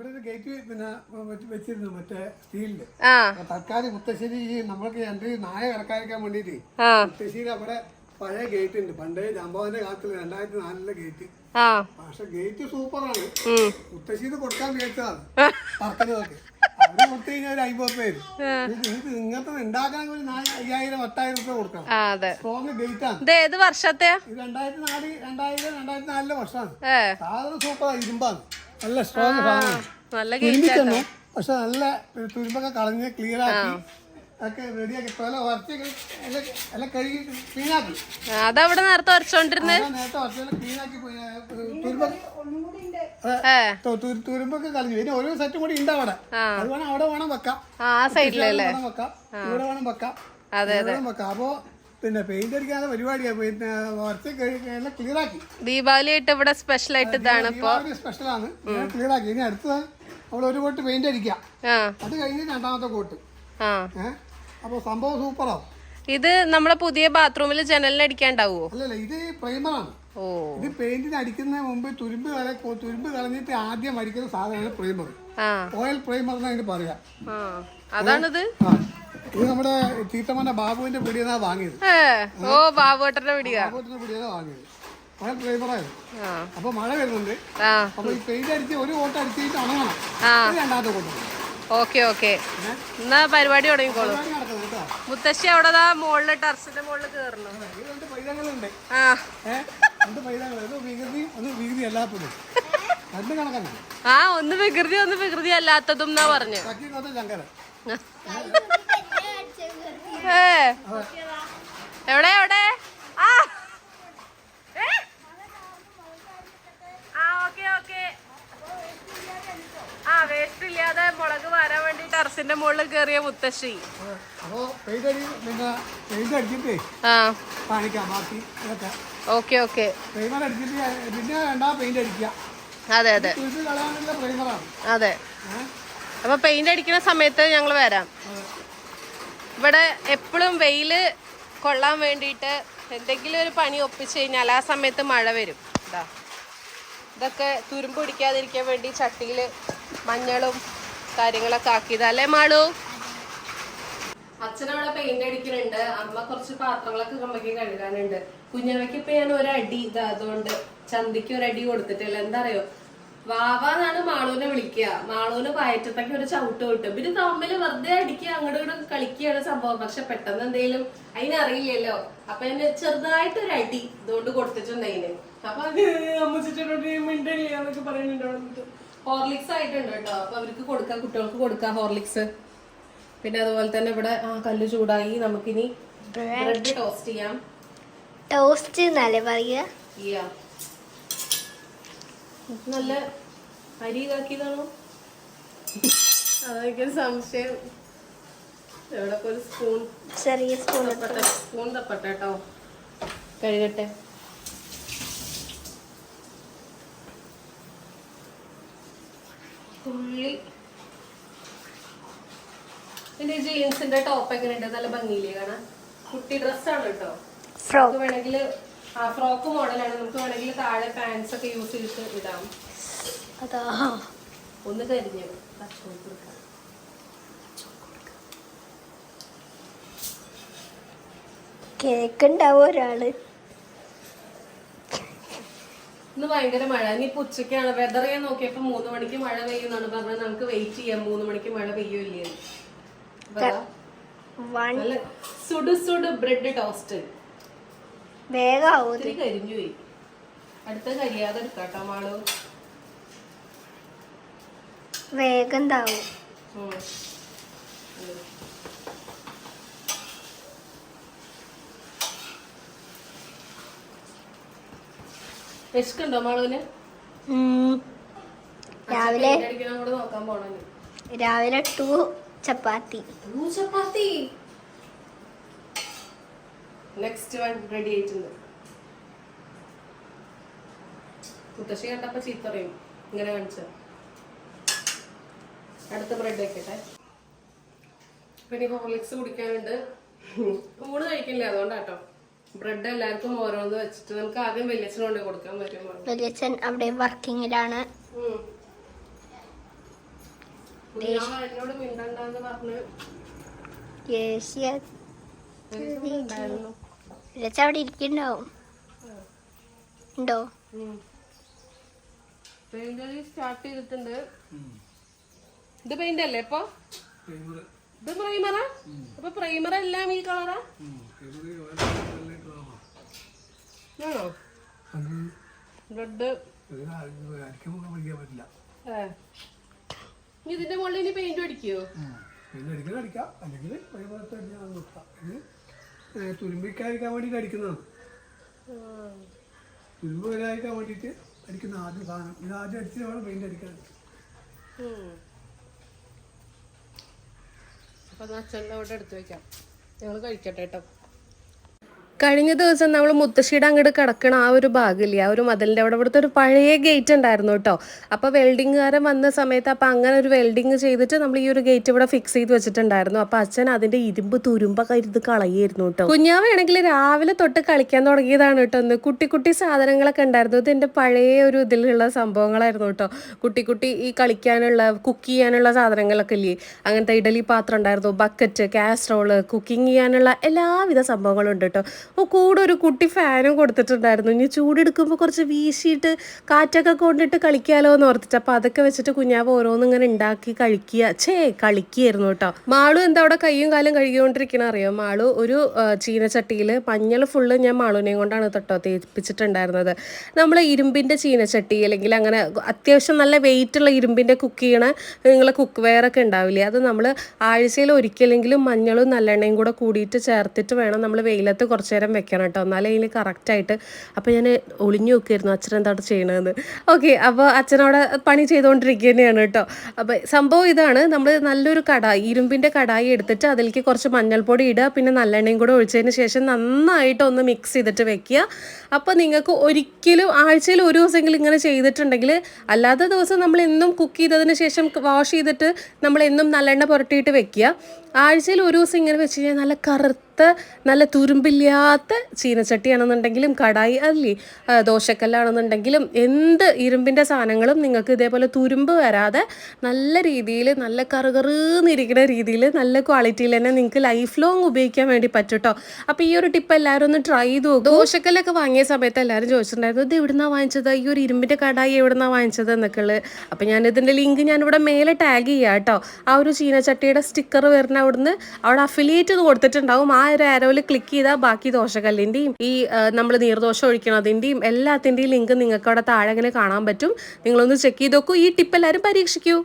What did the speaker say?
ഇവിടെ ഒരു ഗേറ്റ് പിന്നെ വെച്ച് വെച്ചിരുന്നു മറ്റേ തൽക്കാലം മുത്തശ്ശേരി നമ്മൾക്ക് രണ്ട് നായ ഇറക്കാതിരിക്കാൻ വേണ്ടിട്ട് മുത്തശ്ശേരി അവിടെ പഴയ ഗേറ്റ് ഉണ്ട്. പണ്ടേ ജാമ്പവന്റെ കാലത്തിൽ രണ്ടായിരത്തി നാലിലെ ഗേറ്റ് പക്ഷെ ഗേറ്റ് സൂപ്പറാണ് മുത്തശ്ശേരി കൊടുക്കാൻ വിചാരിച്ചതാണ്. പറക്കുന്നതൊക്കെ അവർ കൊടുത്തു കഴിഞ്ഞാൽ ഒരു അമ്പത് പേര് നിങ്ങൾക്ക് ഇങ്ങനത്തെ ഉണ്ടാക്കാൻ ഒരു അയ്യായിരം എട്ടായിരം രൂപ കൊടുക്കണം. സ്ട്രോങ് ഗേറ്റ് ആണ്. ഏത് ഇത് രണ്ടായിരത്തി നാല് രണ്ടായിരം രണ്ടായിരത്തി നാലിലെ വർഷമാണ് സാധനം സൂപ്പറാണ് ഇരുമ്പാണ്. നല്ല സ്ട്രോങ് സാധനം പക്ഷെ നല്ല തുരുമ്പൊക്കെ കളഞ്ഞ് ക്ലിയർ ആക്കി റെഡിയാക്കി പോലെ ഉറച്ചൊക്കെ എല്ലാം എല്ലാം കഴുകി ക്ലീനാക്കി അതവിടെ നേരത്തെ വരച്ചോണ്ടിരുന്നേ അതെ നേരത്തെ ഉറച്ചെല്ലാം തുരുമ്പൊക്കെ തുരുമ്പൊക്കെ കളഞ്ഞു. ഇനി ഓരോ സെറ്റും കൂടി ഉണ്ട് അവിടെ. അത് വേണം അവിടെ വേണം വെക്കാം. ആ സൈഡിലല്ലേ വേണം വെക്കാം. ഇവിടെ വേണം വെക്കാം. അതെ വെക്കാം. അപ്പോ പിന്നെ പെയിന്റ് അടിക്കാതെ പരിപാടിയാ. പിന്നെ കുറച്ച് കഴിഞ്ഞാൽ ക്ലിയർ ആക്കി. ദീപാവലി ആയിട്ട് ഇവിടെ സ്പെഷ്യൽ ആയിട്ട് ഇതാണ് സ്പെഷ്യൽ സ്പെഷ്യലാണ് ക്ലിയർ ആക്കി. ഇനി അടുത്ത നമ്മൾ ഒരു കോട്ട് പെയിന്റ് അടിക്കാം. അത് കഴിഞ്ഞ് രണ്ടാമത്തെ കോട്ട്. അപ്പൊ സംഭവം സൂപ്പറാവും ഇത് നമ്മളെ പുതിയ ബാത്റൂമിൽ ജനലിന് അടിക്കാണ്ടാവോ? അല്ലല്ല ഇത് പ്രൈമറാണ് ഇത് പെയിന്റിന് അടിക്കുന്ന മുമ്പ് തുരുമ്പ് തുരുമ്പ് കളഞ്ഞിട്ട് ആദ്യം അടിക്കുന്ന സാധനമാണ് പ്രൈമർ ഓയിൽ പ്രൈമർ എന്ന് അതിന് പറയാം. അതാണിത്? ഇത് നമ്മുടെ ചീത്തമ്മന്റെ ബാബുവിന്റെ പിടിയെന്നാ വാങ്ങിയത്. ഓ ബാബുട്ടന്റെ പിടിയാ. ബാബുട്ടന്റെ പിടിയെന്നാ വാങ്ങിയത്. പ്രൈമറായിരുന്നു ആ. അപ്പൊ മഴ വരുന്നുണ്ട്. അപ്പൊ ഈ പെയിന്റ് അടിച്ച് ഒരു ഓട്ടം അടിച്ചിട്ട് ഉണങ്ങണം രണ്ടാമത്തെ കൂട്ടം ഓക്കെ ഓക്കെ. എന്നാ പരിപാടി തുടങ്ങിക്കോളൂ. മുത്തശ്ശി അവിടെ ദാ മുകളിൽ ടെറസിന്റെ മുകളിൽ കേറണം ആ ഒന്ന് വികൃതി ഒന്ന് വികൃതി അല്ലാത്തതും. എന്നാ പറഞ്ഞു. എവിടെ എവിടെ? ആ. ആ ഓക്കെ ഓക്കെ. ആ വേസ്റ്റ് ഇല്ലാതെ മുളക് വരാൻ വേണ്ടി ടെറസിന്റെ മുകളിൽ കയറിയ മുത്തശ്ശി. Okay okay. അതെ അതെ. അതെ. അപ്പൊ പെയിന്റ് അടിക്കുന്ന സമയത്ത് ഞങ്ങൾ വരാം. ഇവിടെ എപ്പോഴും വെയിൽ കൊള്ളാൻ വേണ്ടിയിട്ട് എന്തെങ്കിലും ഒരു പണി ഒപ്പിച്ചു കഴിഞ്ഞാൽ ആ സമയത്ത് മഴ വരും. ഇതാ ഇതൊക്കെ തുരുമ്പ് പിടിക്കാതിരിക്കാൻ വേണ്ടി ചട്ടിയിൽ മഞ്ഞളും കാര്യങ്ങളൊക്കെ ആക്കിയത്. അല്ലേ മാളു? അച്ഛനവിടെ പെയിന്റ് അടിക്കുന്നുണ്ട് അമ്മ കുറച്ച് പാത്രങ്ങളൊക്കെ അമ്മയ്ക്ക് കഴുകാനുണ്ട്. കുഞ്ഞമ്മയ്ക്ക് ഇപ്പൊ ഞാൻ ഒരടി ഇതാ അതുകൊണ്ട് ചന്തിക്ക് ഒരടി കൊടുത്തിട്ടില്ല. എന്താ അറിയോ? വാവാന്നാണ് മാളൂനെ വിളിക്കുക. മാളൂന് പയറ്റത്തൊക്കെ ഒരു ചവിട്ട് കിട്ടും പിന്നെ തമ്മിൽ വെറുതെ അടിക്കുക അങ്ങോട്ടും ഇങ്ങോട്ടും കളിക്കുകയാണ് സംഭവം. പക്ഷെ പെട്ടെന്ന് എന്തെങ്കിലും അതിനറിയില്ലല്ലോ അപ്പൊ എന്നെ ചെറുതായിട്ട് ഒരു അടി ഇതുകൊണ്ട് കൊടുത്തിട്ടുണ്ട് അതിന് അപ്പൊ അത് അമ്മച്ചിട്ടോട് മിണ്ടില്ല എന്നൊക്കെ പറയുന്നുണ്ട് ഹോർലിക്സ് ആയിട്ടുണ്ട് കേട്ടോ. അപ്പൊ അവർക്ക് കൊടുക്കാം കുട്ടികൾക്ക് കൊടുക്കാം ഹോർലിക്സ് പിന്നെ അതുപോലെ തന്നെ ഇവിടെ ആ കല്ല് ചൂടായി. നമുക്കിനി ബ്രെഡ് ടോസ്റ്റ് ചെയ്യാം. ടോസ്റ്റ് എന്നല്ലേ പറയുക നല്ല അരി ഇതാക്കിയതാണോ? അതൊക്കെ സംശയം. എവിടെ ഒരു സ്പൂൺ? ചെറിയ സ്പൂൺ തപ്പട്ടെ സ്പൂൺ തപ്പട്ടെ കേട്ടോ. കഴുകട്ടെ. ഉള്ളി എന്റെ ജീൻസിന്റെ ടോപ്പ് എങ്ങനെയുണ്ട് നല്ല ഭംഗിയില്ലേ കാണാൻ? കുട്ടി ഡ്രസ്സാണ് കേട്ടോ. ഫ്രോക്ക് നമുക്ക് വേണമെങ്കിൽ ആ ഫ്രോക്ക് മോഡലാണ് നമുക്ക് വേണമെങ്കിൽ താഴെ പാൻസ് ഒക്കെ യൂസ് ചെയ്തിട്ട് ഇടാം. അതാ. ഒന്ന് കരിഞ്ഞു കച്ചവടം കൊടുക്കാം. കേക്ക് ഉണ്ടാവും ഒരാൾ. ഇന്ന് ഭയങ്കര മഴ. ഇനി ഇപ്പൊ ഉച്ചയ്ക്കാണ്. വെതർ ഞാൻ നോക്കിയപ്പോ മൂന്ന് മണിക്ക് മഴ പെയ്യുന്നാണ് പറഞ്ഞത്. നമുക്ക് വെയിറ്റ് ചെയ്യാം. മൂന്ന് മണിക്ക് മഴ പെയ്യൂല്ലേ നല്ല സുഡു ബ്രെഡ് ടോസ്റ്റ്. വേഗം കരിഞ്ഞു പോയി. അടുത്ത കരിയാതെ എടുക്കാട്ടോ മാളു. വേഗം താവും. വിശക്കുണ്ടോ മാളുവിന്? രാവിലെ രാവിലെ ടു ചപ്പാത്തി. ചപ്പാത്തി? നെക്സ്റ്റ് വൺ റെഡി ആയിട്ടുണ്ട്. മുത്തശ്ശി കണ്ടപ്പോ ചീത്തറയും ഇങ്ങനെ കാണിച്ച അടുത്ത ബ്രെഡ് വെക്കട്ടെ. പിന്നെ ഹോർലിക്സ് കുടിക്കാനുണ്ട്. ഊണ് കഴിക്കില്ല അതുകൊണ്ടാട്ടോ. ബ്രെഡ് എല്ലാവർക്കും ഓരോന്ന് വെച്ചിട്ട് നമുക്ക് ആദ്യം വലിയച്ഛന് കൊണ്ട് കൊടുക്കാൻ പറ്റും വലിയച്ഛൻ അവിടെ വർക്കിങ്ങിലാണ്. എന്നോട് മിണ്ടണ്ടെന്ന് പറഞ്ഞ്. അവിടെ ഇരിക്കണ്ടാവും ഉണ്ടോ? സ്റ്റാർട്ട് ചെയ്തിട്ടുണ്ട്. ഇത് പെയിന്റ് അല്ലേ ഇപ്പൊ. ഇത് പ്രൈമറാ അപ്പൊ പ്രൈമർ എല്ലാം ഈ കളറാ. ആണോ റെഡ് ഇതിന്റെ മുകളിൽ ഇനി പെയിന്റ് അടിക്കോ. അല്ലെങ്കിൽ വഴിപാടത്ത് അടിക്കാൻ നോക്കാം ഇത് ഏ, തുരുമ്പിക്കാതിരിക്കാൻ വേണ്ടിയിട്ട് അടിക്കുന്നതാണ്. തുരുമ്പ് വരാതിരിക്കാൻ വേണ്ടിയിട്ട് അടിക്കുന്ന ആദ്യം സാധനം. ഇത് ആദ്യം അടിച്ച് വേണം പെയിന്റ് അടിക്കാൻ അപ്പൊ അച്ഛന്റെ അവിടെ എടുത്തു വെക്കാം. ഞങ്ങൾ കഴിക്കട്ടെ കേട്ടോ. കഴിഞ്ഞ ദിവസം നമ്മൾ മുത്തശ്ശിയുടെ അങ്ങോട്ട് കിടക്കണ ആ ഒരു ഭാഗമില്ലേ ആ ഒരു മതിലിന്റെ അവിടെ ഇവിടുത്തെ ഒരു പഴയ ഗേറ്റ് ഉണ്ടായിരുന്നു കേട്ടോ. അപ്പോൾ വെൽഡിങ്ങുകാരൻ വന്ന സമയത്ത് അപ്പോൾ അങ്ങനെ ഒരു വെൽഡിങ് ചെയ്തിട്ട് നമ്മൾ ഈ ഒരു ഗേറ്റ് ഇവിടെ ഫിക്സ് ചെയ്ത് വെച്ചിട്ടുണ്ടായിരുന്നു. അപ്പോൾ അച്ഛൻ അതിന്റെ ഇരുമ്പ് തുരുമ്പൊക്കെ ഇരുന്ന് കളയായിരുന്നു കേട്ടോ. കുഞ്ഞാവയാണെങ്കിൽ രാവിലെ തൊട്ട് കളിക്കാൻ തുടങ്ങിയതാണ് കേട്ടോ ഒന്ന് കുട്ടി കുട്ടി സാധനങ്ങളൊക്കെ ഉണ്ടായിരുന്നു. ഇത് എന്റെ പഴയ ഒരു ഇതിലുള്ള സംഭവങ്ങളായിരുന്നു കേട്ടോ. കുട്ടി കുട്ടി ഈ കളിക്കാനുള്ള കുക്ക് ചെയ്യാനുള്ള സാധനങ്ങളൊക്കെ ഇല്ലേ അങ്ങനത്തെ ഇഡലി പാത്രം ഉണ്ടായിരുന്നു ബക്കറ്റ് കാസ്ട്രോൾ കുക്കിംഗ് ചെയ്യാനുള്ള എല്ലാവിധ സംഭവങ്ങളും ഉണ്ട് കേട്ടോ. ഓ കൂടെ ഒരു കുട്ടി ഫാനും കൊടുത്തിട്ടുണ്ടായിരുന്നു. ഇനി ചൂടെടുക്കുമ്പോൾ കുറച്ച് വീശിയിട്ട് കാറ്റൊക്കെ കൊണ്ടിട്ട് കളിക്കാലോ എന്ന് ഓർത്തിട്ട് അപ്പോൾ അതൊക്കെ വെച്ചിട്ട് കുഞ്ഞാവ് ഓരോന്നും ഇങ്ങനെ ഉണ്ടാക്കി കഴിക്കുക ഛേ കളിക്കുകയായിരുന്നു കേട്ടോ. മാളു എന്താ അവിടെ കയ്യും കാലും കഴുകിക്കൊണ്ടിരിക്കണ അറിയോ? മാളു ഒരു ചീനച്ചട്ടിയിൽ മഞ്ഞൾ ഫുള്ള് ഞാൻ മാളുവിനെയും കൊണ്ടാണ് തൊട്ടോ തേപ്പിച്ചിട്ടുണ്ടായിരുന്നത്. നമ്മൾ ഇരുമ്പിന്റെ ചീനച്ചട്ടി അല്ലെങ്കിൽ അങ്ങനെ അത്യാവശ്യം നല്ല വെയിറ്റ് ഉള്ള ഇരുമ്പിന്റെ കുക്ക് ചെയ്യണ നിങ്ങളെ കുക്ക് വെയറൊക്കെ ഉണ്ടാവില്ലേ അത് നമ്മൾ ആഴ്ചയിൽ ഒരിക്കലെങ്കിലും മഞ്ഞളും നല്ലെണ്ണയും കൂടെ കൂടിയിട്ട് ചേർത്തിട്ട് വേണം നമ്മൾ വെയിലത്ത് കുറച്ച് നേരം വെക്കണം കേട്ടോ. എന്നാലേ അതിന് കറക്റ്റായിട്ട് അപ്പോൾ ഞാൻ ഒളിഞ്ഞു നോക്കിയിരുന്നു അച്ഛൻ എന്താണ് ചെയ്യണതെന്ന് ഓക്കെ അപ്പോൾ അച്ഛനവിടെ പണി ചെയ്തുകൊണ്ടിരിക്കുക തന്നെയാണ് കേട്ടോ. അപ്പോൾ സംഭവം ഇതാണ് നമ്മൾ നല്ലൊരു കടായി ഇരുമ്പിന്റെ കടായി എടുത്തിട്ട് അതിലേക്ക് കുറച്ച് മഞ്ഞൾപ്പൊടി ഇടുക പിന്നെ നല്ലെണ്ണയും കൂടെ ഒഴിച്ചതിന് ശേഷം നന്നായിട്ട് ഒന്ന് മിക്സ് ചെയ്തിട്ട് വെക്കുക. അപ്പോൾ നിങ്ങൾക്ക് ഒരിക്കലും ആഴ്ചയിൽ ഒരു ദിവസമെങ്കിലും ഇങ്ങനെ ചെയ്തിട്ടുണ്ടെങ്കിൽ അല്ലാത്ത ദിവസം നമ്മൾ എന്നും കുക്ക് ചെയ്തതിന് ശേഷം വാഷ് ചെയ്തിട്ട് നമ്മൾ എന്നും നല്ലെണ്ണ പുരട്ടിയിട്ട് വെക്കുക. ആഴ്ചയിൽ ഒരു ദിവസം ഇങ്ങനെ വെച്ച് കഴിഞ്ഞാൽ നല്ല കറുത്ത നല്ല തുരുമ്പില്ലാത്ത ചീനച്ചട്ടിയാണെന്നുണ്ടെങ്കിലും കടായി അല്ലേ? ദോശക്കല്ലാണെന്നുണ്ടെങ്കിലും എന്ത് ഇരുമ്പിന്റെ സാധനങ്ങളും നിങ്ങൾക്ക് ഇതേപോലെ തുരുമ്പ് വരാതെ നല്ല രീതിയിൽ നല്ല കറുകറുന്നിരിക്കുന്ന രീതിയിൽ നല്ല ക്വാളിറ്റിയിൽ തന്നെ നിങ്ങൾക്ക് ലൈഫ് ലോങ് ഉപയോഗിക്കാൻ വേണ്ടി പറ്റും കേട്ടോ അപ്പോൾ ഈ ഒരു ടിപ്പ് എല്ലാവരും ഒന്ന് ട്രൈ ചെയ്ത് നോക്കും. ദോശക്കല്ലൊക്കെ വാങ്ങിയ സമയത്ത് എല്ലാവരും ചോദിച്ചിട്ടുണ്ടായിരുന്നു ഇത് എവിടുന്നാണ് വാങ്ങിച്ചത്? ഈ ഒരു ഇരുമ്പിന്റെ കടായി എവിടുന്നാണ് വാങ്ങിച്ചത്? എന്നൊക്കെ ഉള്ളത് അപ്പോൾ ഞാൻ ലിങ്ക് ഞാനിവിടെ മേലെ ടാഗ് ചെയ്യാം കേട്ടോ ആ ഒരു ചീനച്ചട്ടിയുടെ സ്റ്റിക്കർ വരുന്ന അവിടുന്ന് അവിടെ അഫിലിയേറ്റ് കൊടുത്തിട്ടുണ്ടാവും. ആ ഒരു ആരോയിൽ ക്ലിക്ക് ചെയ്താൽ ബാക്കി ദോശക്കല്ലിന്റെയും ഈ നമ്മൾ നീർദോശ ഒഴിക്കണതിന്റെയും എല്ലാത്തിന്റെയും ലിങ്ക് നിങ്ങൾക്ക് അവിടെ താഴെ അങ്ങനെ കാണാൻ പറ്റും. നിങ്ങളൊന്ന് ചെക്ക് ചെയ്ത് നോക്കൂ. ഈ ടിപ്പ് എല്ലാവരും പരീക്ഷിക്കൂ.